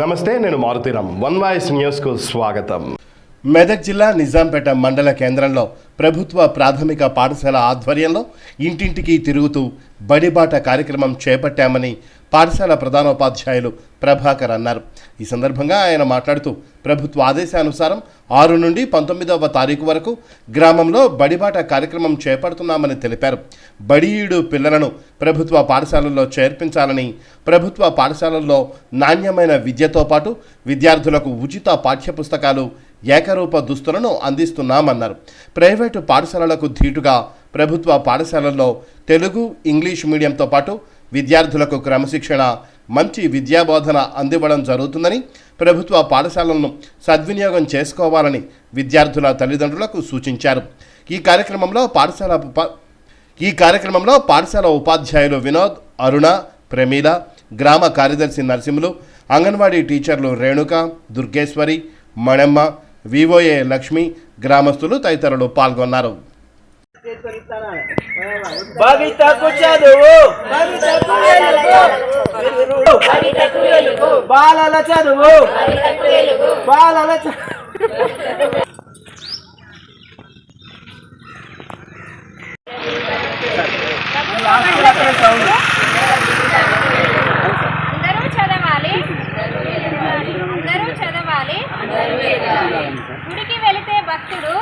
నమస్తే నేను Maruthi Ram one voice న్యూస్కు స్వాగతం. మెదక్ జిల్లా నిజాంపేట మండల కేంద్రంలో ప్రభుత్వ ప్రాథమిక పాఠశాల ఆధ్వర్యంలో ఇంటింటికి తిరుగుతూ బడిబాట కార్యక్రమం చేపట్టామని పాఠశాల ప్రధానోపాధ్యాయులు ప్రభాకర్ అన్నారు. ఈ సందర్భంగా ఆయన మాట్లాడుతూ ప్రభుత్వ ఆదేశానుసారం ఆరు నుండి పంతొమ్మిదవ తారీఖు వరకు గ్రామంలో బడిబాట కార్యక్రమం చేపడుతున్నామని తెలిపారు. బడియుడు పిల్లలను ప్రభుత్వ పాఠశాలల్లో చేర్పించాలని ప్రభుత్వ పాఠశాలల్లో నాణ్యమైన విద్యతో పాటు విద్యార్థులకు ఉచిత పాఠ్యపుస్తకాలు ఏకరూప దుస్తులను అందిస్తున్నామన్నారు. ప్రైవేటు పాఠశాలలకు ధీటుగా ప్రభుత్వ పాఠశాలల్లో తెలుగు ఇంగ్లీష్ మీడియంతో పాటు విద్యార్థులకు క్రమశిక్షణ మంచి విద్యాబోధన అందివ్వడం జరుగుతుందని ప్రభుత్వ పాఠశాలలను సద్వినియోగం చేసుకోవాలని విద్యార్థుల తల్లిదండ్రులకు సూచించారు. ఈ కార్యక్రమంలో పాఠశాల ఈ కార్యక్రమంలో పాఠశాల ఉపాధ్యాయులు వినోద్ అరుణ ప్రమీల గ్రామ కార్యదర్శి నరసింహులు అంగన్వాడీ టీచర్లు రేణుక దుర్గేశ్వరి మణమ్మ వివోఏ లక్ష్మి గ్రామస్తులు తదితరులు పాల్గొన్నారు. భవితకు చదువు బాలల చదువు బాలల చదవాలి. అందరూ చదవాలి. గుడికి భక్తుడు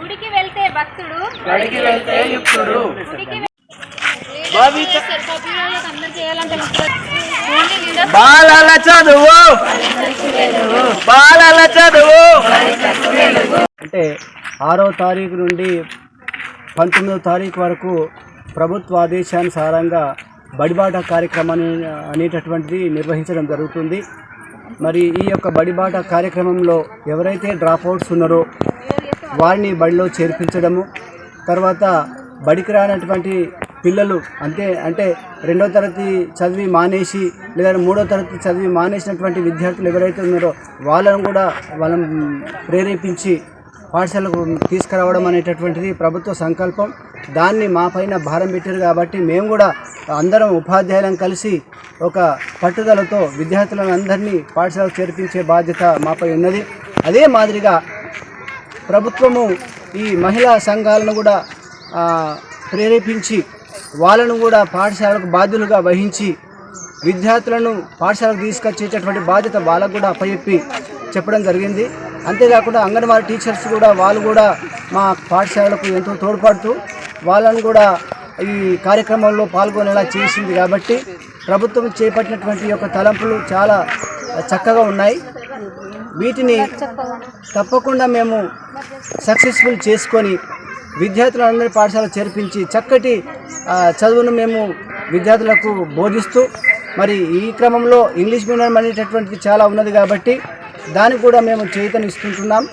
గుడికి వెళ్తే భక్తుడు. బడికి వెళ్తే యుక్తుడు. గుడికి భవిత అందరూ చేయాలంటే ఓన్లీ లీడర్స్ బాలల చదువు. బాలల చదువు. అంటే ఆరో తారీఖు నుండి పంతొమ్మిదవ తారీఖు వరకు ప్రభుత్వ ఆదేశానుసారంగా బడిబాట కార్యక్రమాన్ని అనేటటువంటిది నిర్వహించడం జరుగుతుంది. మరి ఈ యొక్క బడిబాట కార్యక్రమంలో ఎవరైతే డ్రాప్అవుట్స్ ఉన్నారో వారిని బడిలో చేర్పించడము తర్వాత బడికి రానటువంటి పిల్లలు అంతే అంటే రెండో తరగతి చదివి మానేసి లేదా మూడో తరగతి చదివి మానేసినటువంటి విద్యార్థులు ఎవరైతే ఉన్నారో వాళ్ళను కూడా వాళ్ళని ప్రేరేపించి పాఠశాలకు తీసుకురావడం అనేటటువంటిది ప్రభుత్వ సంకల్పం. దాన్ని మా పైన భారం పెట్టారు కాబట్టి మేము కూడా అందరం ఉపాధ్యాయులను కలిసి ఒక పట్టుదలతో విద్యార్థులను అందరినీ పాఠశాలకు చేర్పించే బాధ్యత మాపై ఉన్నది. అదే మాదిరిగా ప్రభుత్వము ఈ మహిళా సంఘాలను కూడా ప్రేరేపించి వాళ్ళను కూడా పాఠశాలకు బాధ్యులుగా వహించి విద్యార్థులను పాఠశాలకు తీసుకొచ్చేటటువంటి బాధ్యత వాళ్ళకు కూడా అప్పచెప్పి చెప్పడం జరిగింది. అంతేకాకుండా అంగన్వాడీ టీచర్స్ కూడా వాళ్ళు కూడా మా పాఠశాలకు ఎంతో తోడ్పడుతూ వాళ్ళను కూడా ఈ కార్యక్రమంలో పాల్గొనేలా చేసింది కాబట్టి ప్రభుత్వం చేపట్టినటువంటి యొక్క తలంపులు చాలా చక్కగా ఉన్నాయి. వీటిని తప్పకుండా మేము సక్సెస్ఫుల్ చేసుకొని విద్యార్థులందరి పాఠశాల చేర్పించి చక్కటి చదువును మేము విద్యార్థులకు బోధిస్తూ మరి ఈ క్రమంలో ఇంగ్లీష్ మీడియం అనేటటువంటిది చాలా ఉన్నది కాబట్టి దానికి కూడా మేము చేతనిస్తుంటున్నాం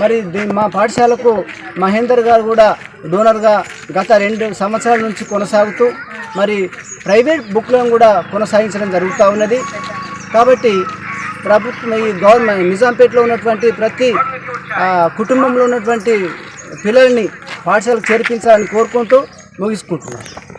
మరి మా పాఠశాలకు మహేందర్ గారు కూడా డోనర్గా గత రెండు సంవత్సరాల నుంచి కొనసాగుతూ మరి ప్రైవేట్ బుక్లను కూడా కొనసాగించడం జరుగుతూ ఉన్నది. కాబట్టి ప్రభుత్వం ఈ గవర్నమెంట్ నిజాంపేటలో ఉన్నటువంటి ప్రతి కుటుంబంలో ఉన్నటువంటి పిల్లల్ని పాఠశాలకు చేర్పించాలని కోరుకుంటూ ముగించుకుంటున్నాను